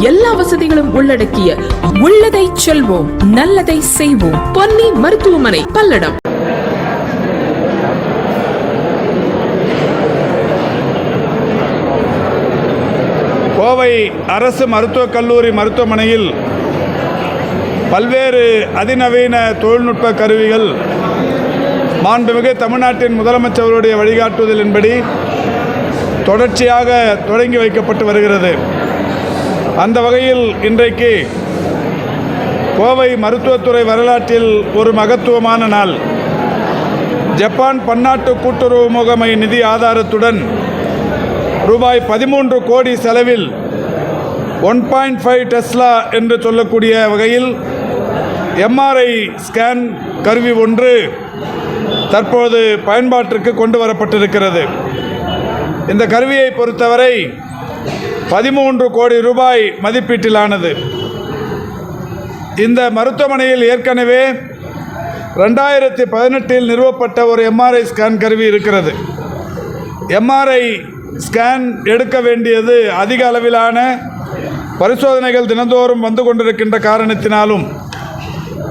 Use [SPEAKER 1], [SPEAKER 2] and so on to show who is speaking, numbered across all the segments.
[SPEAKER 1] எல்லா வசதிகளும் உள்ளடக்கிய உள்ளதை செல்வோம் நல்லதை செய்வோம். பொன்னி மருத்துவமனை பல்லடம்.
[SPEAKER 2] கோவை அரசு மருத்துவக் கல்லூரி மருத்துவமனையில் பல்வேறு அதிநவீன தொழில்நுட்ப கருவிகள் மாண்புமிகு தமிழ்நாட்டின் முதலமைச்சருடைய வழிகாட்டுதலின்படி தொடர்ச்சியாக தொடங்கி வைக்கப்பட்டு வருகிறது. அந்த வகையில் இன்றைக்கு கோவை மருத்துவத்துறை வரலாற்றில் ஒரு மகத்துவமான நாள். ஜப்பான் பன்னாட்டு கூட்டுறவு முகமை நிதி ஆதாரத்துடன் ரூபாய் பதிமூன்று கோடி செலவில் ஒன் பாயிண்ட் ஃபைவ் டெஸ்லா என்று சொல்லக்கூடிய வகையில் எம்ஆர்ஐ ஸ்கேன் கருவி ஒன்று தற்போது பயன்பாட்டிற்கு கொண்டு வரப்பட்டிருக்கிறது. இந்த கருவியை பொறுத்தவரை பதிமூன்று கோடி ரூபாய் மதிப்பீட்டிலானது. இந்த மருத்துவமனையில் ஏற்கனவே ரெண்டாயிரத்தி பதினெட்டில் நிறுவப்பட்ட ஒரு எம்ஆர்ஐ ஸ்கேன் கருவி இருக்கிறது. எம்ஆர்ஐ ஸ்கேன் எடுக்க வேண்டியது அதிக அளவிலான பரிசோதனைகள் தினந்தோறும் வந்து கொண்டிருக்கின்ற காரணத்தினாலும்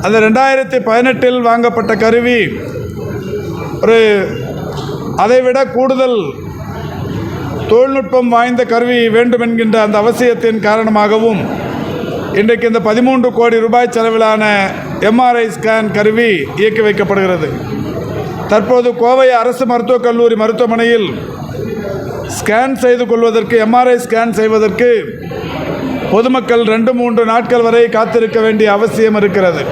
[SPEAKER 2] அந்த ரெண்டாயிரத்தி பதினெட்டில் வாங்கப்பட்ட கருவி ஒரு அதைவிட கூடுதல் தொழில்நுட்பம் வாய்ந்த கருவி வேண்டும் என்கின்ற அந்த அவசியத்தின் காரணமாகவும் இன்றைக்கு இந்த பதிமூன்று கோடி ரூபாய் செலவிலான எம்ஆர்ஐ ஸ்கேன் கருவி இயக்கி வைக்கப்படுகிறது. தற்போது கோவை அரசு மருத்துவக் கல்லூரி மருத்துவமனையில் ஸ்கேன் செய்து கொள்வதற்கு எம்ஆர்ஐ ஸ்கேன் செய்வதற்கு பொதுமக்கள் ரெண்டு மூன்று நாட்கள் வரை காத்திருக்க வேண்டிய அவசியம் இருக்கிறது.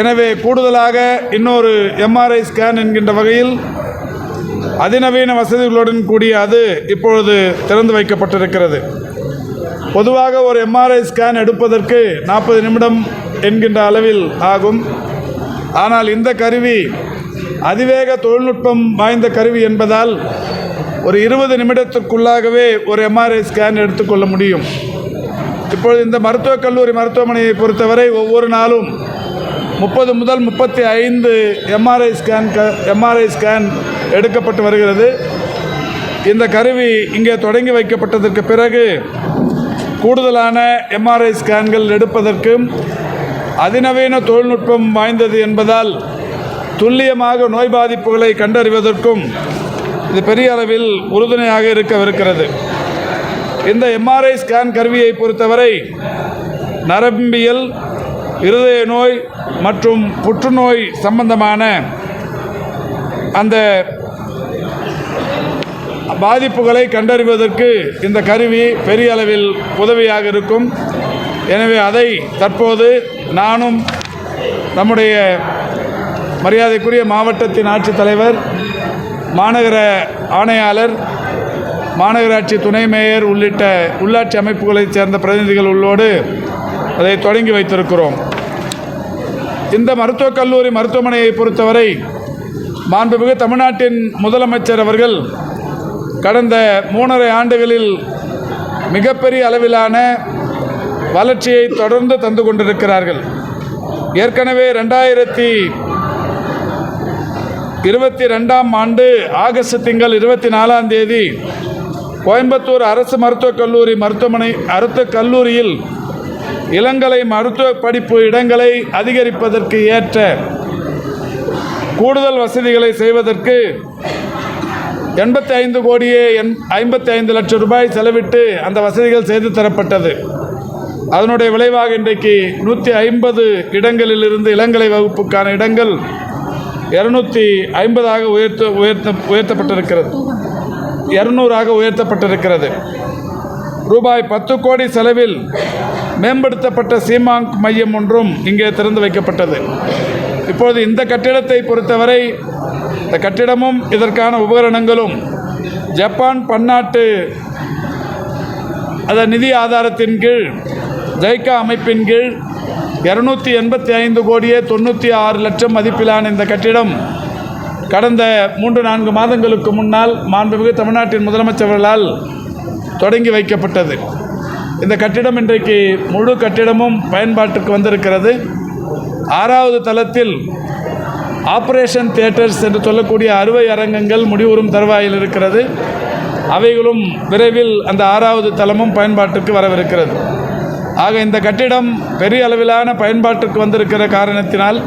[SPEAKER 2] எனவே கூடுதலாக இன்னொரு எம்ஆர்ஐ ஸ்கேன் என்கின்ற வகையில் அதிநவீன வசதிகளுடன் கூடிய அது இப்பொழுது திறந்து வைக்கப்பட்டிருக்கிறது. பொதுவாக ஒரு எம்ஆர்ஐ ஸ்கேன் எடுப்பதற்கு நாற்பது நிமிடம் என்கின்ற அளவில் ஆகும். ஆனால் இந்த கருவி அதிவேக தொழில்நுட்பம் வாய்ந்த கருவி என்பதால் ஒரு இருபது நிமிடத்துக்குள்ளாகவே ஒரு எம்ஆர்ஐ ஸ்கேன் எடுத்துக்கொள்ள முடியும். இப்பொழுது இந்த மருத்துவக் கல்லூரி மருத்துவமனையை பொறுத்தவரை ஒவ்வொரு நாளும் முப்பது முதல் முப்பத்தி ஐந்து எம்ஆர்ஐ ஸ்கேன் க எம்ஆர்ஐ ஸ்கேன் எடுக்கப்பட்டு வருகிறது. இந்த கருவி இங்கே தொடங்கி வைக்கப்பட்டதற்கு பிறகு கூடுதலான எம்ஆர்ஐ ஸ்கேன்கள் எடுப்பதற்கும் அதிநவீன தொழில்நுட்பம் வாய்ந்தது என்பதால் துல்லியமாக நோய் பாதிப்புகளை கண்டறிவதற்கும் இது பெரிய அளவில் உறுதுணையாக இருக்கவிருக்கிறது. இந்த எம்ஆர்ஐ ஸ்கேன் கருவியை பொறுத்தவரை நரம்பியல் இருதய நோய் மற்றும் புற்றுநோய் சம்பந்தமான அந்த பாதிப்புகளை கண்டறிவதற்கு இந்த கருவி பெரிய அளவில் உதவியாக இருக்கும். எனவே அதை தற்போது நானும் நம்முடைய மரியாதைக்குரிய மாவட்டத்தின் ஆட்சித்தலைவர் மாநகர ஆணையாளர் மாநகராட்சி துணை மேயர் உள்ளிட்ட உள்ளாட்சி அமைப்புகளைச் சேர்ந்த பிரதிநிதிகள் உள்ளோடு அதை தொடங்கி வைத்திருக்கிறோம். இந்த மருத்துவக் கல்லூரி மருத்துவமனையை பொறுத்தவரை மாண்புமிகு தமிழ்நாட்டின் முதலமைச்சர் அவர்கள் கடந்த மூணரை ஆண்டுகளில் மிகப்பெரிய அளவிலான வளர்ச்சியை தொடர்ந்து தந்து கொண்டிருக்கிறார்கள். ஏற்கனவே ரெண்டாயிரத்தி இருபத்தி ரெண்டாம் ஆண்டு ஆகஸ்ட் திங்கள் இருபத்தி நாலாம் தேதி கோயம்புத்தூர் அரசு மருத்துவக் கல்லூரி மருத்துவமனை அரசு கல்லூரியில் இளங்கலை மருத்துவ படிப்பு இடங்களை அதிகரிப்பதற்கு ஏற்ற கூடுதல் வசதிகளை செய்வதற்கு எண்பத்தி ஐந்து கோடியே எண் ஐம்பத்தி ஐந்து லட்சம் ரூபாய் செலவிட்டு அந்த வசதிகள் செய்து தரப்பட்டது. அதனுடைய விளைவாக இன்றைக்கு நூற்றி ஐம்பது இடங்களிலிருந்து இளங்கலை வகுப்புக்கான இடங்கள் இரநூத்தி ஐம்பதாக உயர்த்த உயர்த்த உயர்த்தப்பட்டிருக்கிறது. இரநூறாக உயர்த்தப்பட்டிருக்கிறது. ரூபாய் பத்து கோடி செலவில் மேம்படுத்தப்பட்ட சீமாங்க் மையம் ஒன்றும் இங்கே திறந்து வைக்கப்பட்டது. இப்போது இந்த கட்டிடத்தை பொறுத்தவரை இந்த கட்டிடமும் இதற்கான உபகரணங்களும் ஜப்பான் பன்னாட்டு அதன் நிதி ஆதாரத்தின் கீழ் ஜைக்கா அமைப்பின் கீழ் இரநூத்தி எண்பத்தி ஐந்து கோடியே தொண்ணூற்றி ஆறு லட்சம் மதிப்பிலான இந்த கட்டிடம் கடந்த மூன்று நான்கு மாதங்களுக்கு முன்னால் மாண்புமிகு தமிழ்நாட்டின் முதலமைச்சர்களால் தொடங்கி வைக்கப்பட்டது. இந்த கட்டிடம் இன்றைக்கு முழு கட்டிடமும் பயன்பாட்டுக்கு வந்திருக்கிறது. ஆறாவது தளத்தில் ஆப்ரேஷன் தியேட்டர்ஸ் என்று சொல்லக்கூடிய அறுவை அரங்கங்கள் முடிவுறும் தருவாயில் இருக்கிறது. அவைகளும் விரைவில் அந்த ஆறாவது தளமும் பயன்பாட்டுக்கு வரவிருக்கிறது. ஆக இந்த கட்டிடம் பெரிய அளவிலான பயன்பாட்டுக்கு வந்திருக்கிற காரணத்தினால்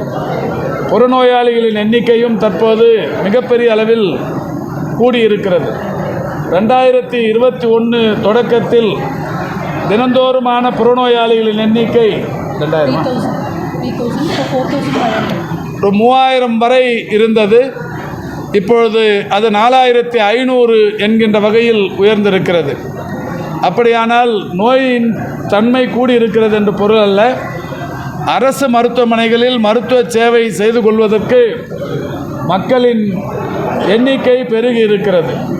[SPEAKER 2] புறநோயாளிகளின் எண்ணிக்கையும் தற்போது மிகப்பெரிய அளவில் கூடியிருக்கிறது. ரெண்டாயிரத்தி இருபத்தி ஒன்று தொடக்கத்தில் தினந்தோறுமான புறநோயாளிகளின் எண்ணிக்கை ரெண்டாயிரமா? ஒரு மூவாயிரம் வரை இருந்தது. இப்பொழுது அது நாலாயிரத்தி ஐநூறு என்கின்ற வகையில் உயர்ந்திருக்கிறது. அப்படியானால் நோயின் தன்மை கூடியிருக்கிறது என்று பொருள் அல்ல. அரசு மருத்துவமனைகளில் மருத்துவ சேவை செய்து கொள்வதற்கு மக்களின் எண்ணிக்கை பெருகி இருக்கிறது.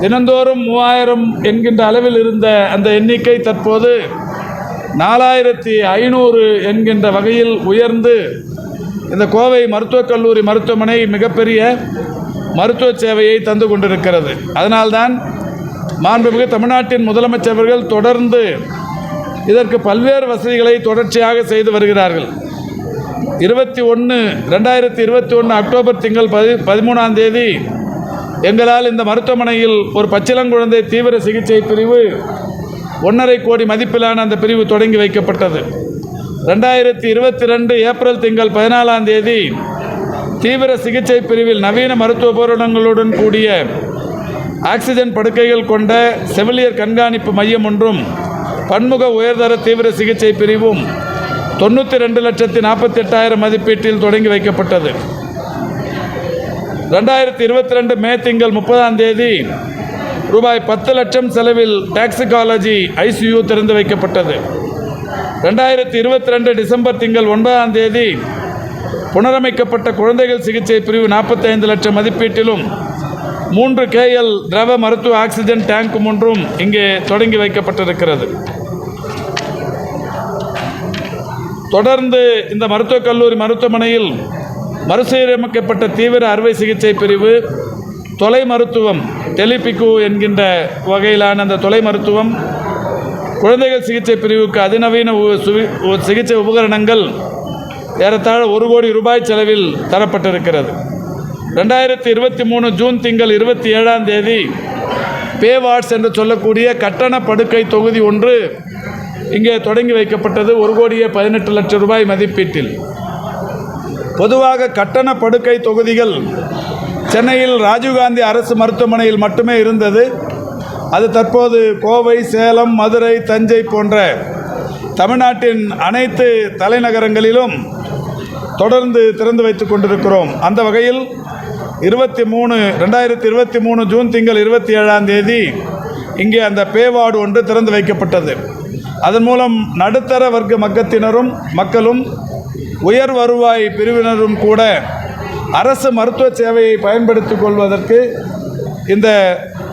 [SPEAKER 2] தினந்தோறும் மூவாயிரம் என்கின்ற அளவில் இருந்த அந்த எண்ணிக்கை தற்போது நாலாயிரத்தி ஐநூறு என்கின்ற வகையில் உயர்ந்து இந்த கோவை மருத்துவக் கல்லூரி மருத்துவமனை மிகப்பெரிய மருத்துவ சேவையை தந்து கொண்டிருக்கிறது. அதனால்தான் மாண்புமிகு தமிழ்நாட்டின் முதலமைச்சர்கள் தொடர்ந்து இதற்கு பல்வேறு வசதிகளை தொடர்ச்சியாக செய்து வருகிறார்கள். இருபத்தி ஒன்று ரெண்டாயிரத்தி இருபத்தி ஒன்று அக்டோபர் திங்கள் பதி பதிமூணாம் தேதி எங்களால் இந்த மருத்துவமனையில் ஒரு பச்சிளங்குழந்தை தீவிர சிகிச்சை பிரிவு ஒன்றரை கோடி மதிப்பிலான அந்த பிரிவு தொடங்கி வைக்கப்பட்டது. ரெண்டாயிரத்தி இருபத்தி ரெண்டு ஏப்ரல் திங்கள் பதினாலாம் தேதி தீவிர சிகிச்சை பிரிவில் நவீன மருத்துவ உபகரணங்களுடன் கூடிய ஆக்சிஜன் படுக்கைகள் கொண்ட செவிலியர் கண்காணிப்பு மையம் ஒன்றும் பன்முக உயர்தர தீவிர சிகிச்சை பிரிவும் தொண்ணூற்றி ரெண்டு லட்சத்தி நாற்பத்தி எட்டாயிரம் மதிப்பீட்டில் தொடங்கி வைக்கப்பட்டது. ரெண்டாயிரத்தி இருபத்தி ரெண்டு மே திங்கள் முப்பதாம் தேதி ரூபாய் பத்து லட்சம் செலவில் டாக்ஸிகாலஜி ஐசியு திறந்து வைக்கப்பட்டது. ரெண்டாயிரத்தி இருபத்தி ரெண்டு டிசம்பர் திங்கள் ஒன்பதாம் தேதி புனரமைக்கப்பட்ட குழந்தைகள் சிகிச்சை பிரிவு நாற்பத்தைந்து லட்சம் மதிப்பீட்டிலும் மூன்று கேஎல் திரவ மருத்துவ ஆக்சிஜன் டேங்க் ஒன்றும் இங்கே தொடங்கி வைக்கப்பட்டிருக்கிறது. தொடர்ந்து இந்த மருத்துவக் கல்லூரி மருத்துவமனையில் மறுசீரமைக்கப்பட்ட தீவிர அறுவை சிகிச்சை பிரிவு தொலை மருத்துவம் டெலிபிகு என்கின்ற வகையிலான அந்த தொலை மருத்துவம் குழந்தைகள் சிகிச்சை பிரிவுக்கு அதிநவீன உ- உ- சிகிச்சை உபகரணங்கள் ஏறத்தாழ ஒரு கோடி ரூபாய் செலவில் தரப்பட்டிருக்கிறது. ரெண்டாயிரத்தி இருபத்தி மூணு ஜூன் திங்கள் இருபத்தி ஏழாம் தேதி பே வார்ட்ஸ் என்று சொல்லக்கூடிய கட்டண படுக்கை தொகுதி ஒன்று இங்கே தொடங்கி வைக்கப்பட்டது. ஒரு கோடியே பதினெட்டு லட்சம் ரூபாய் மதிப்பீட்டில். பொதுவாக கட்டண படுக்கை தொகுதிகள் சென்னையில் ராஜீவ்காந்தி அரசு மருத்துவமனையில் மட்டுமே இருந்தது. அது தற்போது கோவை சேலம் மதுரை தஞ்சை போன்ற தமிழ்நாட்டின் அனைத்து தலைநகரங்களிலும் தொடர்ந்து திறந்து வைத்துக் கொண்டிருக்கிறோம். அந்த வகையில் இருபத்தி மூணு ரெண்டாயிரத்தி இருபத்தி மூணு ஜூன் திங்கள் இருபத்தி ஏழாம் தேதி இங்கே அந்த பேவார்டு ஒன்று திறந்து வைக்கப்பட்டது. அதன் மூலம் நடுத்தர வர்க்க மக்கத்தினரும் மக்களும் உயர் வருவாய் பிரிவினரும் கூட அரசு மருத்துவ சேவையை பயன்படுத்திக் கொள்வதற்கு இந்த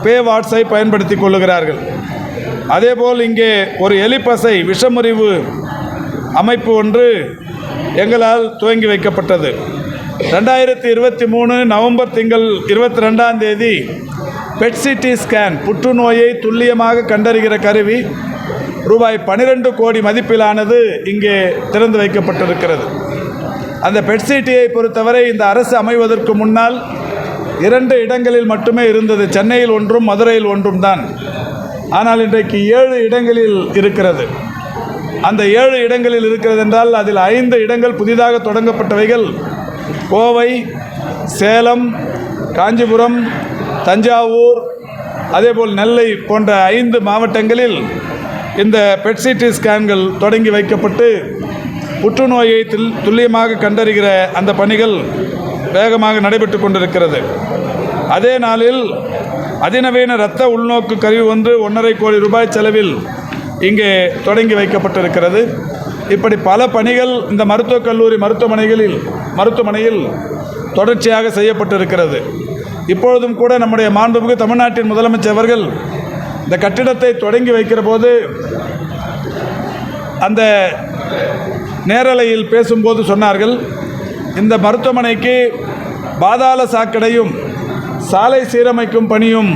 [SPEAKER 2] பே வாட்ஸை பயன்படுத்தி கொள்ளுகிறார்கள். அதேபோல் இங்கே ஒரு எலிப்பசை விஷமுறிவு அமைப்பு ஒன்று எங்களால் துவங்கி வைக்கப்பட்டது. ரெண்டாயிரத்தி இருபத்தி மூணு நவம்பர் திங்கள் இருபத்தி ரெண்டாம் தேதி பெட்சிடி ஸ்கேன் புற்றுநோயை துல்லியமாக கண்டறிகிற கருவி ரூபாய் பனிரெண்டு கோடி மதிப்பிலானது இங்கே திறந்து வைக்கப்பட்டிருக்கிறது. அந்த பெட்சிட்டியை பொறுத்தவரை இந்த அரசு அமைவதற்கு முன்னால் இரண்டு இடங்களில் மட்டுமே இருந்தது. சென்னையில் ஒன்றும் மதுரையில் ஒன்றும் தான். ஆனால் இன்றைக்கு ஏழு இடங்களில் இருக்கிறது. அந்த ஏழு இடங்களில் இருக்கிறது என்றால் அதில் ஐந்து இடங்கள் புதிதாக தொடங்கப்பட்டவைகள். கோவை சேலம் காஞ்சிபுரம் தஞ்சாவூர் அதேபோல் நெல்லை போன்ற ஐந்து மாவட்டங்களில் இந்த பெட்சிடி ஸ்கேன்கள் தொடங்கி வைக்கப்பட்டு புற்றுநோயை துல்லியமாக கண்டறிகிற அந்த பணிகள் வேகமாக நடைபெற்று கொண்டிருக்கிறது. அதே நாளில் அதிநவீன இரத்த உள்நோக்கு கருவி ஒன்று ஒன்றரை கோடி ரூபாய் செலவில் இங்கே தொடங்கி வைக்கப்பட்டிருக்கிறது. இப்படி பல பணிகள் இந்த மருத்துவக் கல்லூரி மருத்துவமனைகளில் மருத்துவமனையில் தொடர்ச்சியாக செய்யப்பட்டிருக்கிறது. இப்பொழுதும் கூட நம்முடைய மாண்புமிகு தமிழ்நாட்டின் முதலமைச்சர் அவர்கள் இந்த கட்டிடத்தை தொடங்கி வைக்கிற போது அந்த நேரலையில் பேசும்போது சொன்னார்கள் இந்த மருத்துவமனைக்கு பாதாள சாக்கடையும் சாலை சீரமைக்கும் பணியும்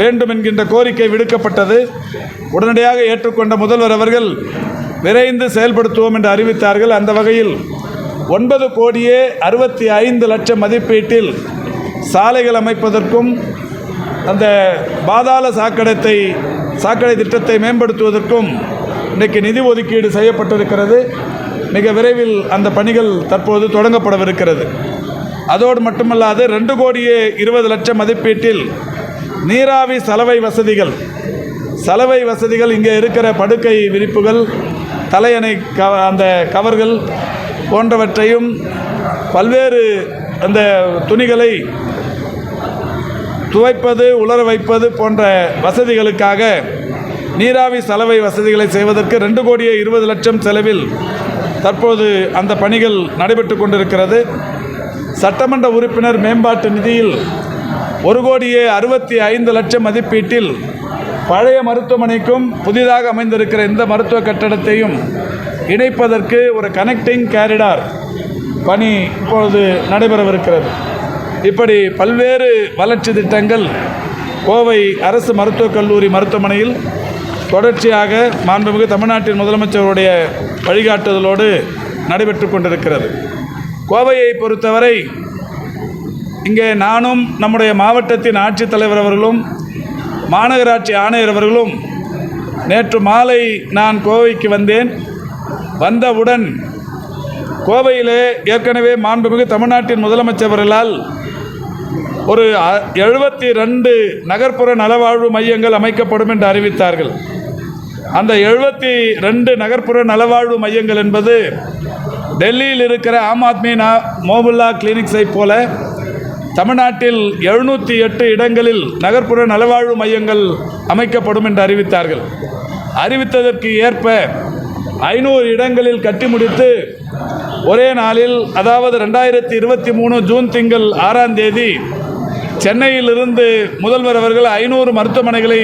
[SPEAKER 2] வேண்டும் என்கின்ற கோரிக்கை விடுக்கப்பட்டது. உடனடியாக ஏற்றுக்கொண்ட முதல்வர் அவர்கள் விரைந்து செயல்படுத்துவோம் என்று அறிவித்தார்கள். அந்த வகையில் ஒன்பது கோடியே அறுபத்தி ஐந்து லட்சம் மதிப்பீட்டில் சாலைகள் அமைப்பதற்கும் அந்த பாதாள சாக்கடத்தை சாக்கடை திட்டத்தை மேம்படுத்துவதற்கும் இன்றைக்கு நிதி ஒதுக்கீடு செய்யப்பட்டிருக்கிறது. மிக விரைவில் அந்த பணிகள் தற்போது தொடங்கப்படவிருக்கிறது. அதோடு மட்டுமல்லாது ரெண்டு கோடியே இருபது லட்சம் மதிப்பீட்டில் நீராவி சலவை வசதிகள். சலவை வசதிகள் இங்கே இருக்கிற படுக்கை விரிப்புகள் தலையணை க அந்த கவர்கள் போன்றவற்றையும் பல்வேறு அந்த துணிகளை துவைப்பது உலர வைப்பது போன்ற வசதிகளுக்காக நீராவி சலவை வசதிகளை செய்வதற்கு ரெண்டு கோடியே இருபது லட்சம் செலவில் தற்போது அந்த பணிகள் நடைபெற்று கொண்டிருக்கிறது. சட்டமன்ற உறுப்பினர் மேம்பாட்டு நிதியில் ஒரு கோடியே அறுபத்தி ஐந்து லட்சம் மதிப்பீட்டில் பழைய மருத்துவமனைக்கும் புதிதாக அமைந்திருக்கிற இந்த மருத்துவ கட்டடத்தையும் இணைப்பதற்கு ஒரு கனெக்டிங் கேரிடார் பணி இப்பொழுது நடைபெறவிருக்கிறது. இப்படி பல்வேறு வளர்ச்சி திட்டங்கள் கோவை அரசு மருத்துவக் கல்லூரி மருத்துவமனையில் தொடர்ச்சியாக மாண்புமிகு தமிழ்நாட்டின் முதலமைச்சருடைய வழிகாட்டுதலோடு நடைபெற்று கொண்டிருக்கிறது. கோவையை பொறுத்தவரை இங்கே நானும் நம்முடைய மாவட்டத்தின் ஆட்சித்தலைவர் அவர்களும் மாநகராட்சி ஆணையர் அவர்களும் நேற்று மாலை நான் கோவைக்கு வந்தேன். வந்தவுடன் கோவையிலே ஏற்கனவே மாண்புமிகு தமிழ்நாட்டின் முதலமைச்சர் அவர்களால் ஒரு எழுபத்தி ரெண்டு நகர்ப்புற நலவாழ்வு மையங்கள் அமைக்கப்படும் என்று அறிவித்தார்கள். அந்த எழுபத்தி ரெண்டு நகர்ப்புற நலவாழ்வு மையங்கள் என்பது டெல்லியில் இருக்கிற ஆம் ஆத்மி நா மோபுல்லா கிளினிக்ஸை போல தமிழ்நாட்டில் எழுநூற்றி எட்டு இடங்களில் நகர்ப்புற நலவாழ்வு மையங்கள் அமைக்கப்படும் என்று அறிவித்தார்கள். அறிவித்ததற்கு ஏற்ப ஐநூறு இடங்களில் கட்டி முடித்து ஒரே நாளில் அதாவது ரெண்டாயிரத்தி இருபத்தி மூணு ஜூன் திங்கள் ஆறாம் தேதி சென்னையிலிருந்து முதல்வர் அவர்கள் ஐநூறு மருத்துவமனைகளை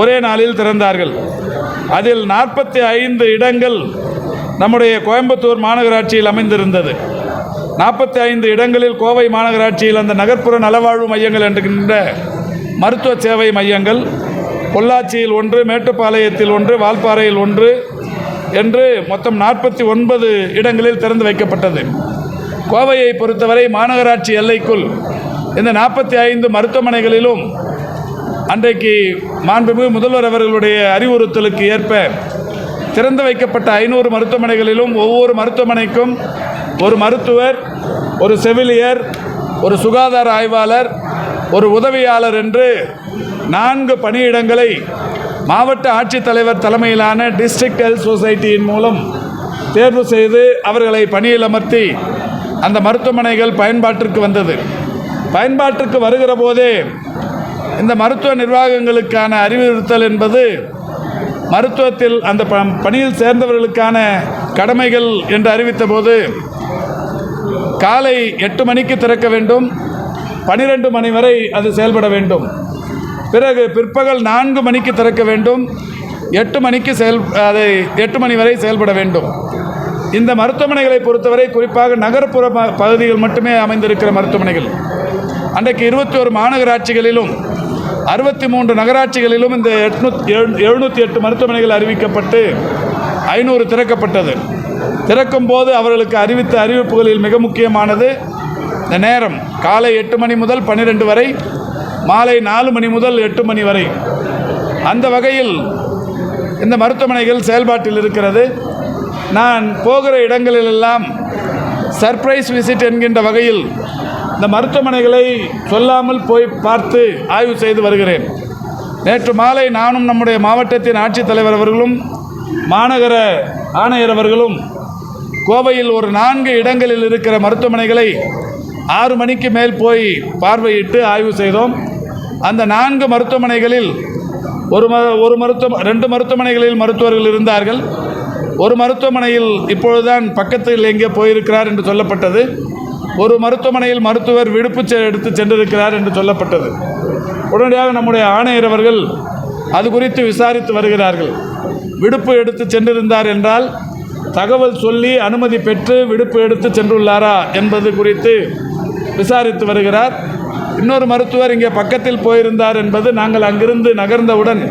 [SPEAKER 2] ஒரே நாளில் திறந்தார்கள். அதில் நாற்பத்தி ஐந்து இடங்கள் நம்முடைய கோயம்புத்தூர் மாநகராட்சியில் அமைந்திருந்தது. நாற்பத்தி ஐந்து இடங்களில் கோவை மாநகராட்சியில் அந்த நகர்ப்புற நலவாழ்வு மையங்கள் என்கின்ற மருத்துவ சேவை மையங்கள் பொள்ளாச்சியில் ஒன்று மேட்டுப்பாளையத்தில் ஒன்று வால்பாறையில் ஒன்று என்று மொத்தம் நாற்பத்தி ஒன்பது இடங்களில் திறந்து வைக்கப்பட்டது. கோவையை பொறுத்தவரை மாநகராட்சி எல்லைக்குள் இந்த நாற்பத்தி ஐந்து மருத்துவமனைகளிலும் அன்றைக்கு மாண்புமிகு முதல்வர் அவர்களுடைய அறிவுறுத்தலுக்கு ஏற்ப திறந்து வைக்கப்பட்ட ஐநூறு மருத்துவமனைகளிலும் ஒவ்வொரு மருத்துவமனைக்கும் ஒரு மருத்துவர் ஒரு செவிலியர் ஒரு சுகாதார ஆய்வாளர் ஒரு உதவியாளர் என்று நான்கு பணியிடங்களை மாவட்ட ஆட்சித்தலைவர் தலைமையிலான டிஸ்ட்ரிக்ட் ஹெல்த் சொசைட்டியின் மூலம் தேர்வு செய்து அவர்களை பணியில் அமர்த்தி அந்த மருத்துவமனைகள் பயன்பாட்டிற்கு வந்தது. பயன்பாட்டிற்கு வருகிற போதே இந்த மருத்துவ நிர்வாகங்களுக்கான அறிவுறுத்தல் என்பது மருத்துவத்தில் அந்த பணியில் சேர்ந்தவர்களுக்கான கடமைகள் என்று அறிவித்த போது காலை எட்டு மணிக்கு திறக்க வேண்டும் பனிரெண்டு மணி வரை அது செயல்பட வேண்டும். பிறகு பிற்பகல் நான்கு மணிக்கு திறக்க வேண்டும் எட்டு மணிக்கு செயல் அதை எட்டு மணி வரை செயல்பட வேண்டும். இந்த மருத்துவமனைகளை பொறுத்தவரை குறிப்பாக நகர்ப்புற பகுதிகள் மட்டுமே அமைந்திருக்கிற மருத்துவமனைகள். அன்றைக்கு இருபத்தி ஒரு மாநகராட்சிகளிலும் அறுபத்தி மூன்று நகராட்சிகளிலும் இந்த எட்நூத் எழுநூற்றி எட்டு மருத்துவமனைகள் அறிவிக்கப்பட்டு ஐநூறு திறக்கப்பட்டது. திறக்கும் போது அவர்களுக்கு அறிவித்த அறிவிப்புகளில் மிக முக்கியமானது இந்த நேரம் காலை எட்டு மணி முதல் பன்னிரெண்டு வரை மாலை நாலு மணி முதல் எட்டு மணி வரை. அந்த வகையில் இந்த மருத்துவமனைகள் செயல்பாட்டில் இருக்கிறது. நான் போகிற இடங்களிலெல்லாம் சர்ப்ரைஸ் விசிட் என்கின்ற வகையில் இந்த மருத்துவமனைகளை சொல்லாமல் போய் பார்த்து ஆய்வு செய்து வருகிறேன். நேற்று மாலை நானும் நம்முடைய மாவட்டத்தின் ஆட்சித்தலைவர் அவர்களும் மாநகர ஆணையர் அவர்களும் கோவையில் ஒரு நான்கு இடங்களில் இருக்கிற மருத்துவமனைகளை ஆறு மணிக்கு மேல் போய் பார்வையிட்டு ஆய்வு செய்தோம். அந்த நான்கு மருத்துவமனைகளில் ஒரு ம ஒரு மருத்துவ ரெண்டு மருத்துவமனைகளில் மருத்துவர்கள் இருந்தார்கள். ஒரு மருத்துவமனையில் இப்பொழுதுதான் பக்கத்தில் எங்கே போயிருக்கிறார் என்று சொல்லப்பட்டது. ஒரு மருத்துவமனையில் மருத்துவர் விடுப்பு எடுத்து சென்றிருக்கிறார் என்று சொல்லப்பட்டது. உடனடியாக நம்முடைய ஆணையர் அவர்கள் அது குறித்து விசாரித்து வருகிறார்கள். விடுப்பு எடுத்து சென்றிருந்தார் என்றால் தகவல் சொல்லி அனுமதி பெற்று விடுப்பு எடுத்து சென்றுள்ளாரா என்பது குறித்து விசாரித்து வருகிறார். இன்னொரு மருத்துவர் இங்கே பக்கத்தில் போயிருந்தார் என்பது நாங்கள் அங்கிருந்து நகர்ந்தவுடன்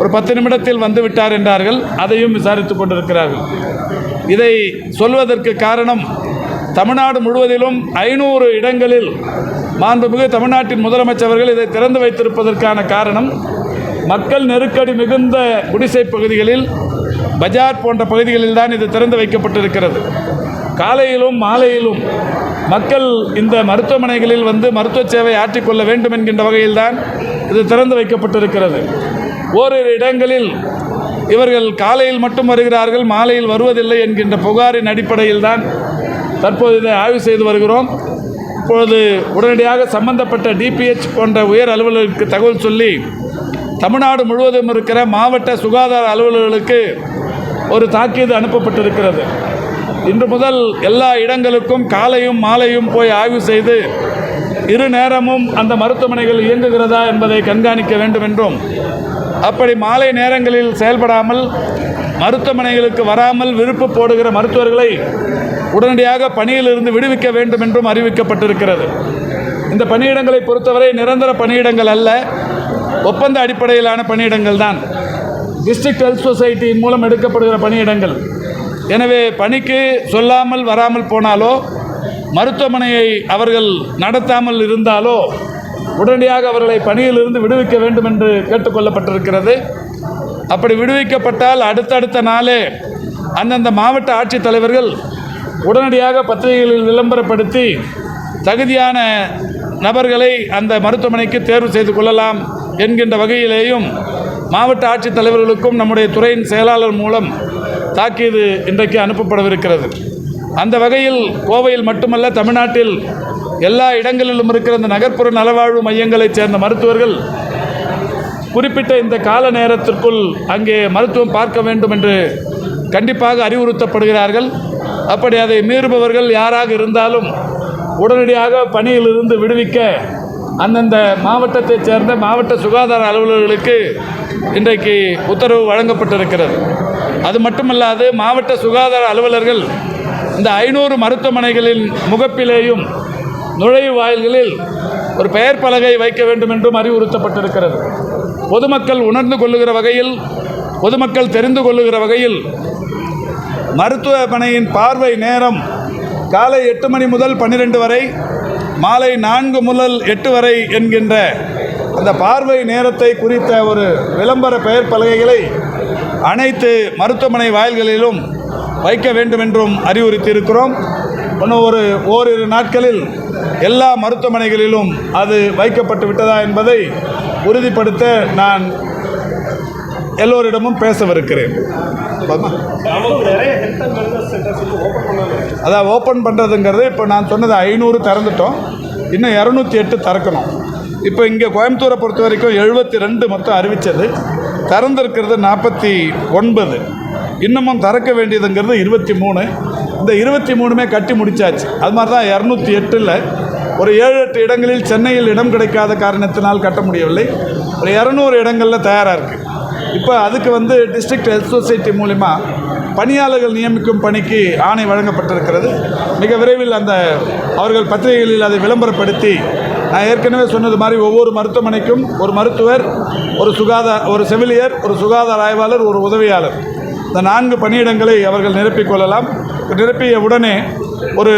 [SPEAKER 2] ஒரு பத்து நிமிடத்தில் வந்து விட்டார் என்றார்கள். அதையும் விசாரித்து கொண்டிருக்கிறார்கள். இதை சொல்வதற்கு காரணம் தமிழ்நாடு முழுவதிலும் ஐநூறு இடங்களில் மாண்புமிகு தமிழ்நாட்டின் முதலமைச்சர்கள் இதை திறந்து வைத்திருப்பதற்கான காரணம் மக்கள் நெருக்கடி மிகுந்த குடிசை பகுதிகளில் பஜார் போன்ற பகுதிகளில் தான் இது திறந்து வைக்கப்பட்டிருக்கிறது. காலையிலும் மாலையிலும் மக்கள் இந்த மருத்துவமனைகளில் வந்து மருத்துவ சேவை ஆற்றிக்கொள்ள வேண்டும் என்கின்ற வகையில்தான் இது திறந்து வைக்கப்பட்டிருக்கிறது. ஓரிரு இடங்களில் இவர்கள் காலையில் மட்டும் வருகிறார்கள் மாலையில் வருவதில்லை என்கின்ற புகாரின் அடிப்படையில் தான் தற்போது இதை ஆய்வு செய்து வருகிறோம். இப்பொழுது உடனடியாக சம்பந்தப்பட்ட டிபிஹெச் போன்ற உயர் அலுவலர்களுக்கு தகவல் சொல்லி தமிழ்நாடு முழுவதும் இருக்கிற மாவட்ட சுகாதார அலுவலர்களுக்கு ஒரு தாக்கீது அனுப்பப்பட்டிருக்கிறது. இன்று முதல் எல்லா இடங்களுக்கும் காலையும் மாலையும் போய் ஆய்வு செய்து இரு நேரமும் அந்த மருத்துவமனைகள் இயங்குகிறதா என்பதை கண்காணிக்க வேண்டும் என்றும் அப்படி மாலை நேரங்களில் செயல்படாமல் மருத்துவமனைகளுக்கு வராமல் விருப்பு போடுகிற மருத்துவர்களை உடனடியாக பணியிலிருந்து விடுவிக்க வேண்டும் என்றும் அறிவிக்கப்பட்டிருக்கிறது. இந்த பணியிடங்களை பொறுத்தவரை நிரந்தர பணியிடங்கள் அல்ல ஒப்பந்த அடிப்படையிலான பணியிடங்கள் தான். டிஸ்ட்ரிக்ட் ஹெல்த் சொசைட்டியின் மூலம் எடுக்கப்படுகிற பணியிடங்கள். எனவே பணிக்கு சொல்லாமல் வராமல் போனாலோ மருத்துவமனையை அவர்கள் நடத்தாமல் இருந்தாலோ உடனடியாக அவர்களை பணியிலிருந்து விடுவிக்க வேண்டும் என்று கேட்டுக்கொள்ளப்பட்டிருக்கிறது. அப்படி விடுவிக்கப்பட்டால் அடுத்தடுத்த நாளே அந்தந்த மாவட்ட ஆட்சித்தலைவர்கள் உடனடியாக பத்திரிகைகளில் விளம்பரப்படுத்தி தகுதியான நபர்களை அந்த மருத்துவமனைக்கு தேர்வு செய்து கொள்ளலாம் என்கின்ற வகையிலேயும் மாவட்ட ஆட்சித்தலைவர்களுக்கும் நம்முடைய துறையின் செயலாளர் மூலம் தாக்கீது இன்றைக்கு அனுப்பப்படவிருக்கிறது. அந்த வகையில் கோவையில் மட்டுமல்ல தமிழ்நாட்டில் எல்லா இடங்களிலும் இருக்கிற இந்த நகர்ப்புற நலவாழ்வு மையங்களைச் சேர்ந்த மருத்துவர்கள் குறிப்பிட்ட இந்த கால நேரத்திற்குள் அங்கே மருத்துவம் பார்க்க வேண்டும் என்று கண்டிப்பாக அறிவுறுத்தப்படுகிறார்கள். அப்படி அதை மீறுபவர்கள் யாராக இருந்தாலும் உடனடியாக பணியிலிருந்து விடுவிக்க அந்தந்த மாவட்டத்தைச் சேர்ந்த மாவட்ட சுகாதார அலுவலர்களுக்கு இன்றைக்கு உத்தரவு வழங்கப்பட்டிருக்கிறது. அது மட்டுமல்லாது மாவட்ட சுகாதார அலுவலர்கள் இந்த ஐநூறு மருத்துவமனைகளின் முகப்பிலேயும் நுழைவு வாயில்களில் ஒரு பெயர் பலகை வைக்க வேண்டும் என்றும் அறிவுறுத்தப்பட்டிருக்கிறது. பொதுமக்கள் உணர்ந்து கொள்ளுகிற வகையில் பொதுமக்கள் தெரிந்து கொள்ளுகிற வகையில் மருத்துவமனையின் பார்வை நேரம் காலை எட்டு மணி முதல் பன்னிரெண்டு வரை மாலை நான்கு முதல் எட்டு வரை என்கின்ற அந்த பார்வை நேரத்தை குறித்த ஒரு விளம்பர பெயர் பலகைகளை அனைத்து மருத்துவமனை வாயில்களிலும் வைக்க வேண்டும் என்றும் அறிவுறுத்தியிருக்கிறோம். இன்னும் ஒரு ஓரிரு நாட்களில் எல்லா மருத்துவமனைகளிலும் அது வைக்கப்பட்டு விட்டதா என்பதை உறுதிப்படுத்த நான் எல்லோரிடமும் பேசவிருக்கிறேன். அதான் ஓப்பன் பண்ணுறதுங்கிறது இப்போ நான் சொன்னது ஐநூறு திறந்துட்டோம். இன்னும் இரநூத்தி எட்டு திறக்கணும். இப்போ இங்கே கோயம்புத்தூரை பொறுத்த வரைக்கும் எழுபத்தி ரெண்டு மொத்தம் அறிவித்தது திறந்திருக்கிறது நாற்பத்தி ஒன்பது. இன்னமும் திறக்க வேண்டியதுங்கிறது இருபத்தி மூணு. இந்த இருபத்தி மூணுமே கட்டி முடிச்சாச்சு. அது மாதிரி தான் இரநூத்தி எட்டில் ஒரு ஏழு எட்டு இடங்களில் சென்னையில் இடம் கிடைக்காத காரணத்தினால் கட்ட முடியவில்லை. ஒரு இரநூறு இடங்களில் தயாராக இருக்குது இப்போ அதுக்கு வந்து டிஸ்ட்ரிக்ட் ஹெல்த் சொசைட்டி மூலிமா பணியாளர்கள் நியமிக்கும் பணிக்கு ஆணை வழங்கப்பட்டிருக்கிறது. மிக விரைவில் அந்த அவர்கள் பத்திரிகைகளில் அதை விளம்பரப்படுத்தி நான் ஏற்கனவே சொன்னது மாதிரி ஒவ்வொரு மருத்துவமனைக்கும் ஒரு மருத்துவர் ஒரு சுகாதார ஒரு செவிலியர் ஒரு சுகாதார ஆய்வாளர் ஒரு உதவியாளர். இந்த நான்கு பணியிடங்களை அவர்கள் நிரப்பிக்கொள்ளலாம் நிரப்பிய உடனே ஒரு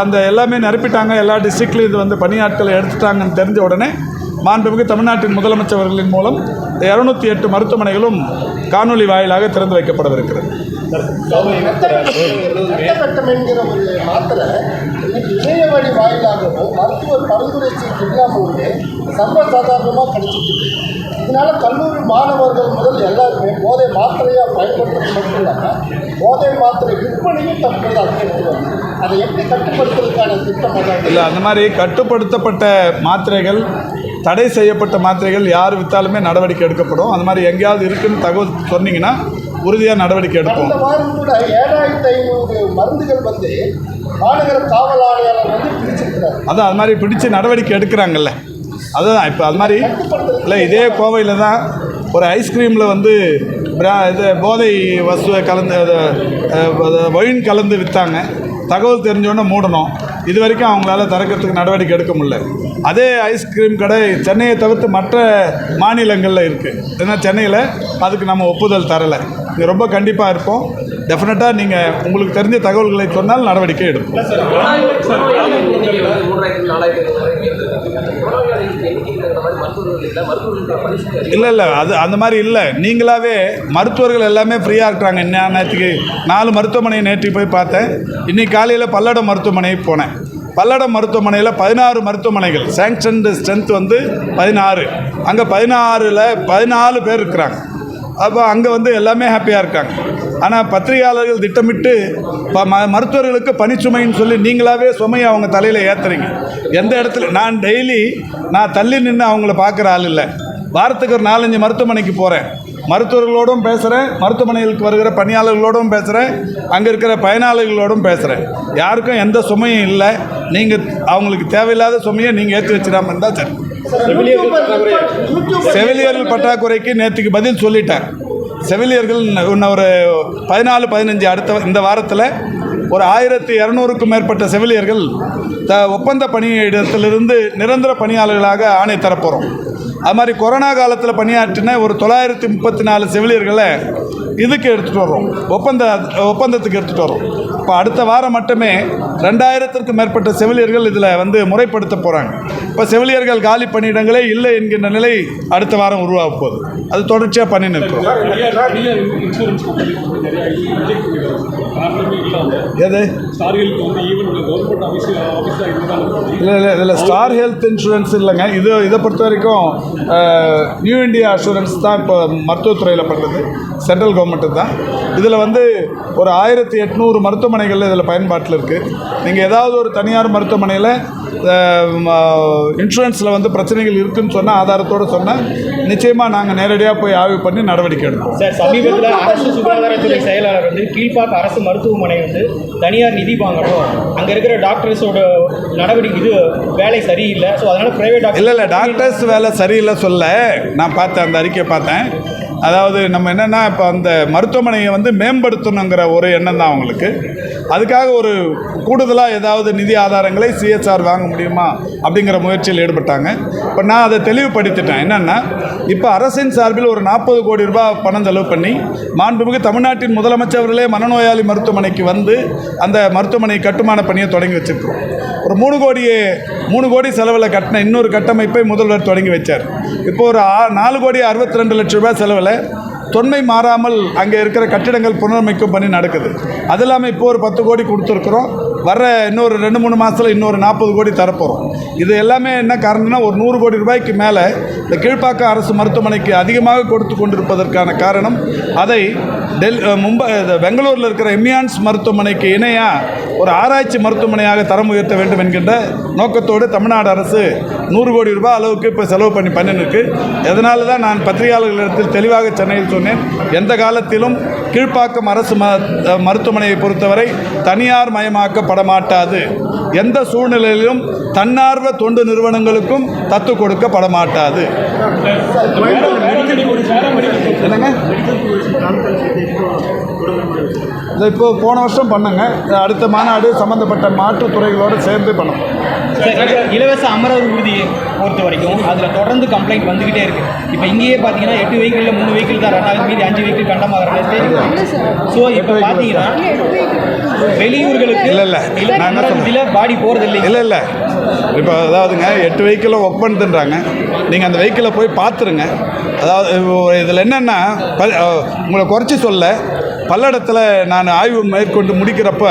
[SPEAKER 2] அந்த எல்லாமே நிரப்பிட்டாங்க எல்லா டிஸ்ட்ரிக்ட்லையும் இது வந்து பணியாட்களை எடுத்துட்டாங்கன்னு தெரிஞ்ச உடனே மாண்புமிகு தமிழ்நாட்டின் முதலமைச்சர்களின் மூலம் இந்த இரநூத்தி எட்டு மருத்துவமனைகளும் காணொலி வாயிலாக திறந்து வைக்கப்படவிருக்கிறது.
[SPEAKER 3] இணைய வழி வாயிலாகவும் மருத்துவர் பரிந்துரை செய்து இல்லாமலுமே சர்வசாதாரணமாக கிடைச்சிட்டு இருக்கு. இதனால கல்லூரி மாணவர்கள் முதல் எல்லாருமே போதை மாத்திரையாக பயன்படுத்துறது மட்டும் இல்லாமல் போதை மாத்திரை விற்பனையும் தற்போது அதிகரித்து வருது அதை எப்படி கட்டுப்படுத்துவதற்கான திட்டம்
[SPEAKER 2] இல்லை அந்த மாதிரி கட்டுப்படுத்தப்பட்ட மாத்திரைகள் தடை செய்யப்பட்ட மாத்திரைகள் யார் விற்றாலுமே நடவடிக்கை எடுக்கப்படும் அந்த மாதிரி எங்கேயாவது இருக்குன்னு தகவல் சொன்னீங்கன்னா உறுதியாக நடவடிக்கை எடுப்போம்.
[SPEAKER 3] கூட ஏழாயிரத்தி ஐநூறு மருந்துகள் வந்து மாநகர காவல் ஆணையாளர் வந்து பிடிச்சிருக்கிறார்.
[SPEAKER 2] அதான் அது மாதிரி பிடிச்சு நடவடிக்கை எடுக்கிறாங்கல்ல. அதுதான் இப்போ அது மாதிரி இல்லை இதே கோவையில் தான் ஒரு ஐஸ்கிரீமில் வந்து பிரா- இது போதை வசுவை கலந்து ஒயின் கலந்து விற்றாங்க தகவல் தெரிஞ்சோன்னே மூடணும். இது வரைக்கும் அவங்களால திறக்கிறதுக்கு நடவடிக்கை எடுக்க முடியல. அதே ஐஸ்கிரீம் கடை சென்னையை தவிர்த்து மற்ற மாநிலங்களில் இருக்குது ஏன்னா சென்னையில் அதுக்கு நம்ம ஒப்புதல் தரலை. இங்கே ரொம்ப கண்டிப்பாக இருப்போம். டெஃபினட்டாக நீங்கள் உங்களுக்கு தெரிஞ்ச தகவல்களை சொன்னால் நடவடிக்கை எடுப்போம். இல்லை இல்லை. அது அந்த மாதிரி இல்லை. நீங்களாவே மருத்துவர்கள் எல்லாமே ஃப்ரீயாக இருக்கிறாங்க. இன்னும் நேற்றுக்கு நாலு மருத்துவமனையை நேற்று போய் பார்த்தேன். இன்னைக்கு காலையில் பல்லடம் மருத்துவமனைக்கு போனேன். பல்லடம் மருத்துவமனையில் பதினாறு மருத்துவமனைகள். சேங்ஷன்டு ஸ்ட்ரென்த் வந்து பதினாறு. அங்கே பதினாறில் பதினாலு பேர் இருக்கிறாங்க. அப்போ அங்கே வந்து எல்லாமே ஹாப்பியாக இருக்காங்க. ஆனால் பத்திரிகையாளர்கள் திட்டமிட்டு ப ம மருத்துவர்களுக்கு பணிச்சுமைன்னு சொல்லி நீங்களாவே சுமையை அவங்க தலையில் ஏற்றுறீங்க எந்த இடத்துல நான் டெய்லி நான் தள்ளி நின்று அவங்கள பார்க்குற ஆள் இல்லை. வாரத்துக்கு ஒரு நாலஞ்சு மருத்துவமனைக்கு போகிறேன் மருத்துவர்களோடும் பேசுகிறேன் மருத்துவமனைகளுக்கு வருகிற பணியாளர்களோடும் பேசுகிறேன் அங்கே இருக்கிற பயனாளிகளோடும் பேசுகிறேன் யாருக்கும் எந்த சுமையும் இல்லை. நீங்கள் அவங்களுக்கு தேவையில்லாத சுமையை நீங்கள் ஏற்றி வச்சிடாமல் இருந்தால் சரி. செவிலியர்கள் பற்றாக்குறைக்கு நேற்றுக்கு பதில் சொல்லிட்டேன் செவிலியர்கள் இன்னும் இன்னும் ஒரு பதினாலு பதினஞ்சு அடுத்த இந்த வாரத்தில் ஒரு ஆயிரத்தி இரநூறுக்கும் மேற்பட்ட செவிலியர்கள் த ஒப்பந்த பணியிடத்திலிருந்து நிரந்தர பணியாளர்களாக ஆணை தரப்போகிறோம் அது மாதிரி கொரோனா காலத்தில் பணியாற்றின ஒரு தொள்ளாயிரத்தி முப்பத்தி நாலு செவிலியர்களை இதுக்கு எடுத்துகிட்டு வரோம் ஒப்பந்த ஒப்பந்தத்துக்கு எடுத்துகிட்டு வரோம் இப்போ அடுத்த வாரம் மட்டுமே ரெண்டாயிரத்திற்கும் மேற்பட்ட செவிலியர்கள் இதில் வந்து முறைப்படுத்த போகிறாங்க இப்போ செவிலியர்கள் காலி பணியிடங்களே இல்லை என்கின்ற நிலை அடுத்த வாரம் உருவாக போகுது. அது தொடர்ச்சியாக பண்ணி நிற்கும் எது? இல்லை இல்லை இதில் ஸ்டார் ஹெல்த் இன்சூரன்ஸ் இல்லைங்க. இது இதை பொறுத்த வரைக்கும் நியூ இந்தியா அஷூரன்ஸ் தான் இப்போ மருத்துவத்துறையில் பண்ணுறது சென்ட்ரல் கவர்மெண்ட்டு தான். இதில் வந்து ஒரு ஆயிரத்தி எட்நூறு மருத்துவமனைகளில் இதில் பயன்பாட்டில் இருக்குது நீங்கள் ஏதாவது ஒரு தனியார் மருத்துவமனையில் இன்சூரன்ஸில் வந்து பிரச்சனைகள் இருக்குன்னு சொன்னால் ஆதாரத்தோடு சொன்னால் நிச்சயமாக நாங்கள் நேரடியாக போய் ஆய்வு பண்ணி நடவடிக்கை எடுப்போம்
[SPEAKER 4] சார் சமீபத்தில் அரசு சுகாதாரத்துறை செயலாளர் வந்து கீழ்ப்பாக்க அரசு மருத்துவமனை வந்து தனியார் நிதி வாங்கணும். அங்கே இருக்கிற டாக்டர்ஸோட நடவடிக்கை இது வேலை சரியில்லை. ஸோ அதனால் ப்ரைவேட் டாக்டர்
[SPEAKER 2] இல்லை இல்லை டாக்டர்ஸ் வேலை சரியில்லை சொல்ல. நான் பார்த்தேன் அந்த அறிக்கையை பார்த்தேன். அதாவது நம்ம என்னென்னா இப்போ அந்த மருத்துவமனையை வந்து மேம்படுத்தணுங்கிற ஒரு எண்ணம் தான் அவங்களுக்கு. அதுக்காக ஒரு கூடுதலாக ஏதாவது நிதி ஆதாரங்களை சிஎஸ்ஆர் வாங்க முடியுமா அப்படிங்கிற முயற்சியில் ஈடுபட்டாங்க. இப்போ நான் அதை தெளிவுபடுத்திட்டேன். என்னென்னா இப்போ அரசின் சார்பில் ஒரு நாற்பது கோடி ரூபாய் பணம் செலவு பண்ணி மாண்புமிகு தமிழ்நாட்டின் முதலமைச்சர்களே மனநோயாளி மருத்துவமனைக்கு வந்து அந்த மருத்துவமனை கட்டுமான பணியை தொடங்கி வச்சிருக்கிறோம். ஒரு மூணு கோடியே மூணு கோடி செலவில் கட்டின இன்னொரு கட்டமைப்பை முதல்வர் தொடங்கி வச்சார். இப்போ ஒரு நாலு கோடி அறுபத்தி ரெண்டு லட்ச ரூபாய் செலவில் தொன்மை மாறாமல் அங்கே இருக்கிற கட்டிடங்கள் புனரமைக்கும் பணி நடக்குது. அது இல்லாமல் இப்போ ஒரு பத்து கோடி கொடுத்துருக்குறோம். வர்ற இன்னொரு ரெண்டு மூணு மாதத்தில் இன்னொரு நாற்பது கோடி தரப்போகிறோம் இது எல்லாமே என்ன காரணம்னா ஒரு நூறு கோடி ரூபாய்க்கு மேலே இந்த கீழ்ப்பாக்கம் அரசு மருத்துவமனைக்கு அதிகமாக கொடுத்து கொண்டிருப்பதற்கான காரணம் அதை டெல் மும்பை பெங்களூரில் இருக்கிற எம்மியான்ஸ் மருத்துவமனைக்கு இணையாக ஒரு ஆராய்ச்சி மருத்துவமனையாக தரம் உயர்த்த வேண்டும் என்கின்ற நோக்கத்தோடு தமிழ்நாடு அரசு நூறு கோடி ரூபாய் அளவுக்கு இப்போ செலவு பண்ணி பண்ணிருக்கு அதனால தான் நான் பத்திரிகையாளர்களிடத்தில் தெளிவாக சென்னையில் சொன்னேன்? எந்த காலத்திலும் கீழ்ப்பாக்கம் அரசு ம மருத்துவமனையை பொறுத்தவரை தனியார் மயமாக்கப்பட மாட்டாது எந்த சூழ்நிலையிலும் தன்னார்வ தொண்டு நிறுவனங்களுக்கும் தத்து கொடுக்கப்பட மாட்டாது என்னங்க? இதை இப்போ போன வருஷம் பண்ணங்க. அடுத்த மாநாடு சம்மந்தப்பட்ட மாற்றுத் துறைகளோடு சேர்ந்து பண்ணோம்.
[SPEAKER 4] சார் இலவச அமரர் ஊர்தியை பொறுத்த வரைக்கும் அதில் தொடர்ந்து கம்ப்ளைண்ட் வந்துக்கிட்டே இருக்கு. இப்போ இங்கேயே பார்த்தீங்கன்னா எட்டு வெஹிக்கிளில் மூணு வெஹிக்கிள் தான் ரன் ஆகுது மீதி அஞ்சு வெஹிக்கிள் கண்டமாகிற ஸ்டேஜ் ஸோ இப்போ பார்த்தீங்கன்னா வெளியூர்களுக்கு
[SPEAKER 2] இல்ல, இல்ல. நான் என்ன
[SPEAKER 4] பாடி போகிறது இல்லைங்க.
[SPEAKER 2] இல்லை இல்லை. இப்போ அதாவதுங்க எட்டு வெஹிக்கிளும் ஒர்க் பண்ணுதுன்றாங்க நீங்கள் அந்த வெஹிக்கிளை போய் பார்த்துருங்க அதாவது இதில் என்னென்னா உங்களை குறைச்சி சொல்ல பல்லடத்தில் நான் ஆய்வு மேற்கொண்டு முடிக்கிறப்ப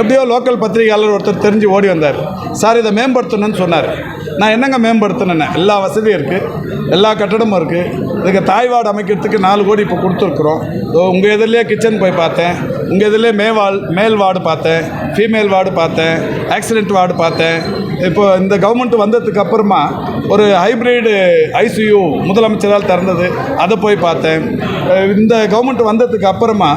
[SPEAKER 2] எப்படியோ லோக்கல் பத்திரிகையாளர் ஒருத்தர் தெரிஞ்சு ஓடி வந்தார். சார் இதை மேம்படுத்தணும்னு சொன்னார். நான் என்னங்க மேம்படுத்தணுன்னு எல்லா வசதியும் இருக்குது எல்லா கட்டடமும் இருக்குது இதுக்கு தாய்வாடு அமைக்கிறதுக்கு நாலு கோடி இப்போ கொடுத்துருக்குறோம். உங்கள் எதிரிலே கிச்சன் போய் பார்த்தேன். உங்கள் இதில் மேவால் மேல் வார்டு பார்த்தேன். ஃபீமேல் வார்டு பார்த்தேன். ஆக்சிடென்ட் வார்டு பார்த்தேன். இப்போ இந்த கவர்மெண்ட் வந்ததுக்கு அப்புறமா ஒரு ஹைப்ரிடு ஐசியூ முதலமைச்சரால் திறந்தது. அதை போய் பார்த்தேன். இந்த கவர்மெண்ட் வந்ததுக்கு அப்புறமா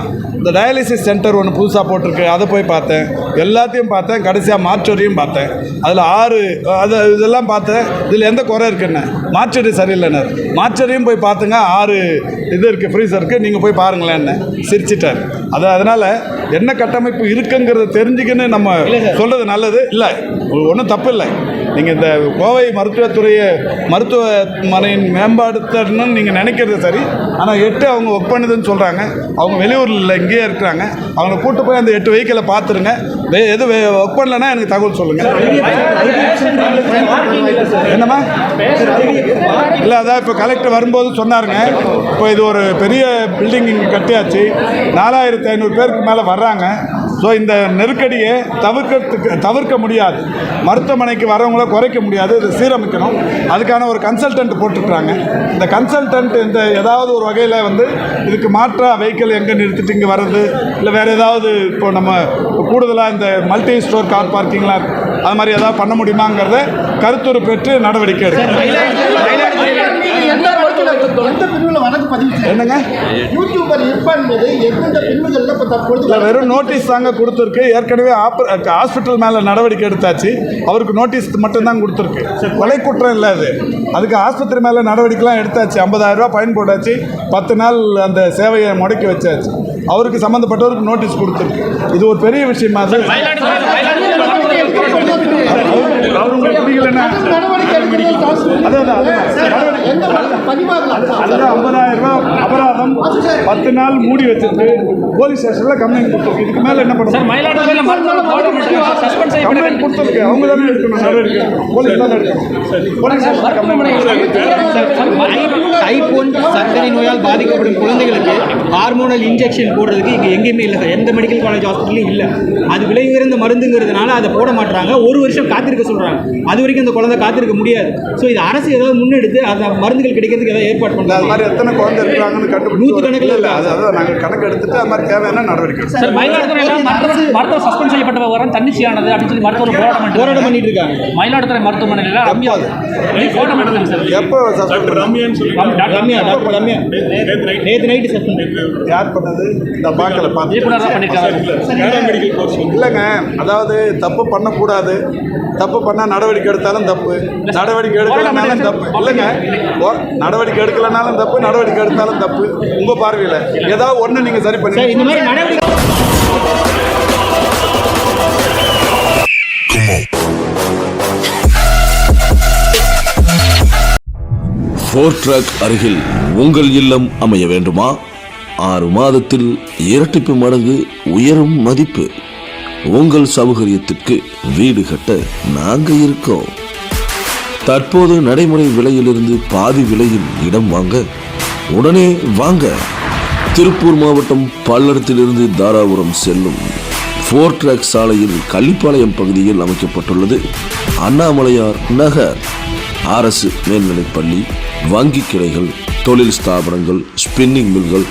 [SPEAKER 2] இந்த டயாலிசிஸ் சென்டர் ஒன்று புதுசாக போட்டிருக்கு. அதை போய் பார்த்தேன். எல்லாத்தையும் பார்த்தேன். கடைசியாக மாற்றோரையும் பார்த்தேன். அதில் ஆறு அது இதெல்லாம் பார்த்தேன். இதில் எந்த குறை இருக்குன்னு மாற்றடி சரியில்லைன்னு. மாற்றடியும் போய் பார்த்துங்க. ஆறு இது இருக்குது ஃப்ரீசர் இருக்குது நீங்கள் போய் பாருங்களேன்னு சிரிச்சிட்டார். அது அதனால் என்ன கட்டமைப்பு இருக்குங்கிறத தெரிஞ்சுக்கின்னு நம்ம. சொல்கிறது நல்லது. இல்லை ஒன்றும் தப்பு இல்லை. நீங்கள் இந்த கோவை மருத்துவத்துறையை மருத்துவமனையின் மேம்பாடுத்தணும்னு நீங்கள் நினைக்கிறது சரி. ஆனால் எட்டு அவங்க ஒர்க் பண்ணுதுன்னு சொல்கிறாங்க அவங்க வெளியூரில் இல்லை இங்கேயே இருக்கிறாங்க. அவங்கள கூட்டு போய் அந்த எட்டு வெஹிக்கிளை பார்த்துருங்க வே எது ஒர்க் பண்ணலன்னா எனக்கு தகவல் சொல்லுங்கள் என்னம்மா? இல்லை அதான் இப்போ கலெக்டர் வரும்போது சொன்னாருங்க. இப்போ இது ஒரு பெரிய பில்டிங் இங்கே கட்டியாச்சு. நாலாயிரத்தி ஐநூறு பேருக்கு மேலே வர்றாங்க. ஸோ இந்த நெருக்கடியை தவிர்க்கிறதுக்கு தவிர்க்க முடியாது. மருத்துவமனைக்கு வரவங்கள குறைக்க முடியாது. இதை சீரமைக்கணும். அதுக்கான ஒரு கன்சல்டன்ட் போட்டுருக்குறாங்க. இந்த கன்சல்டன்ட் இந்த ஏதாவது ஒரு வகையில் வந்து இதுக்கு மாற்றா வெஹிக்கிள் எங்கே நிறுத்திட்டு இங்கே வர்றது? இல்லை வேறு ஏதாவது இப்போ நம்ம கூடுதலாக இந்த மல்டி ஸ்டோர் கார் பார்க்கிங்லாம். அது மாதிரி ஏதாவது பண்ண முடியுமாங்கிறத கருத்துரு பெற்று நடவடிக்கை எடுக்கணும்.
[SPEAKER 3] வழக்கு பதிவு?
[SPEAKER 2] என்னங்க?
[SPEAKER 3] யூடியூபர் மீது எந்தெந்த பிரிவுகளில் இப்போ தற்பொழுது
[SPEAKER 2] வெறும் நோட்டீஸ் தாங்க கொடுத்துருக்கு. ஏற்கனவே ஹாஸ்பிட்டல் மேலே நடவடிக்கை எடுத்தாச்சு. அவருக்கு நோட்டீஸ் மட்டும்தான் கொடுத்துருக்கு. கொலை குற்றம் இல்லை அது. அதுக்கு ஆஸ்பத்திரி மேலே நடவடிக்கைலாம் எடுத்தாச்சு. 50000 ரூபாய் ஃபைன் போட்டாச்சு. பத்து நாள் அந்த சேவையை முடக்கி வச்சாச்சு. அவருக்கு சம்மந்தப்பட்டவருக்கு நோட்டீஸ் கொடுத்துருக்கு. இது ஒரு பெரிய விஷயமா அது. அவர் உங்களுக்கு ஐம்பதாயிரம் ரூபாய் அபராதம் பத்து நாள் மூடி வச்சிருக்கு போலீஸ் ஸ்டேஷனில் கம்ப்ளைண்ட் கொடுத்துருக்கு இதுக்கு மேலே என்ன
[SPEAKER 5] செய்யப்பட்ட
[SPEAKER 2] கம்ப்ளைண்ட் கொடுத்துருக்கு அவங்க தானே எடுக்கணும் எடுக்கணும். போலீஸ் தானே எடுக்கணும் போலீஸ்
[SPEAKER 4] சர்க்கரை நோயால் பாதிக்கப்படும் குழந்தைகளுக்கு ஹார்மோனல் இன்ஜெக்ஷன் போடுறதுக்கு இங்கே எங்கேயுமே இல்லை சார் எந்த மெடிக்கல் காலேஜ் ஹாஸ்பிட்டலும் இல்லை அது விலை உயர்ந்த மருந்துங்கிறதுனால அதை போட மாட்டாங்க ஒரு வருஷம் காத்திருக்க சொல்கிறாங்க அது வரைக்கும் அந்த குழந்தை காத்திருக்க முடியாது ஸோ இது அரசு ஏதாவது முன்னெடுத்து அந்த மருந்துகள் கிடைக்கிறதுக்கு ஏதாவது ஏற்பாடு
[SPEAKER 2] அது
[SPEAKER 4] பண்ணலாம்
[SPEAKER 2] மாதிரி எத்தனை குழந்தை இருக்கிறாங்கன்னு கண்டுபிடிச்சு
[SPEAKER 4] நூற்றுக்கணக்கில்
[SPEAKER 2] இல்லை அது அதான் நாங்கள் கணக்கு எடுத்துட்டு அது மாதிரி தேவையான நடவடிக்கை.
[SPEAKER 5] சார் மயிலாடுதுறையில் மருத்துவ சஸ்பெண்ட் செய்யப்பட்ட விவரம் தன்னிச்சையானது அப்படின்னு சொல்லி மருத்துவர் போராட்டம் பண்ணிட்டு
[SPEAKER 4] போராட்டம் பண்ணிட்டு இருக்காங்க
[SPEAKER 5] மயிலாடுதுறை மருத்துவமனையில் ரம்யா
[SPEAKER 2] எப்போ
[SPEAKER 5] வெளியே போராட்டம் பண்ணிட்டு சார்.
[SPEAKER 2] எப்போ சஸ்பெண்ட்
[SPEAKER 5] ரம்யான்னு சொல்லி டாக்டர்
[SPEAKER 4] ரம்யா டாக்டர் ரம்யா. நேற்று நைட்டு சஸ்பெண்ட்.
[SPEAKER 2] யார் பண்ணது? இந்த பார்க்கல
[SPEAKER 5] பண்ணியிருக்காங்க
[SPEAKER 2] இல்லைங்க அதாவது தப்பு பண்ணக்கூடாது. தப்பு பண்ணால் நடவடிக்கை எடுத்தாலும் தப்பு. நடவடிக்கை எடுக்கலனாலும் தப்பு. இல்லைங்க. நடவடிக்கை எடுக்கலனாலும் தப்பு நடவடிக்கை எடுத்தாலும் தப்பு. உங்கள் பார்வையில் ஏதாவது ஒன்று நீங்கள் சரி
[SPEAKER 4] சார்
[SPEAKER 2] பண்ணி
[SPEAKER 4] இந்த மாதிரி நடவடிக்கை
[SPEAKER 6] ஃபோர் ட்ரக் அருகில் உங்கள் இல்லம் அமைய வேண்டுமா? ஆறு மாதத்தில் இரட்டிப்பு மடங்கு உயரும் மதிப்பு. உங்கள் சௌகரியத்திற்கு வீடு கட்ட நாங்க இருக்கோம். தற்போது நடைமுறை விலையிலிருந்து பாதி விலையில் இடம் வாங்க உடனே வாங்க. திருப்பூர் மாவட்டம் பல்லடத்திலிருந்து தாராபுரம் செல்லும் ஃபோர் ட்ராக் சாலையில் கள்ளிப்பாளையம் பகுதியில் அமைக்கப்பட்டுள்ளது. அண்ணாமலையார் நகர். அரசு மேல்நிலைப்பள்ளி வங்கி கிளைகள் தொழில் ஸ்தாபனங்கள் ஸ்பின்னிங் மில்கள்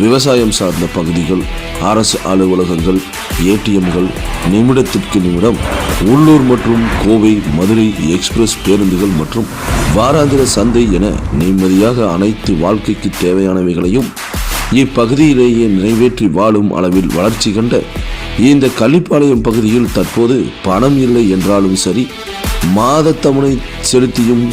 [SPEAKER 6] விவசாயம் சார்ந்த பகுதிகள் அரசு அலுவலகங்கள் ஏடிஎம்கள் நிமிடத்திற்கு நிமிடம். உள்ளூர் மற்றும் கோவை மதுரை எக்ஸ்பிரஸ் பேருந்துகள் மற்றும் வாராந்திர சந்தை என நிம்மதியாக அனைத்து வாழ்க்கைக்கு தேவையானவைகளையும் இப்பகுதியிலேயே நிறைவேற்றி வாழும் அளவில் வளர்ச்சி கண்ட இந்த கள்ளிப்பாளையம் பகுதியில் தற்போது பணம் இல்லை என்றாலும் சரி மாதத்தவணை செலுத்தியும்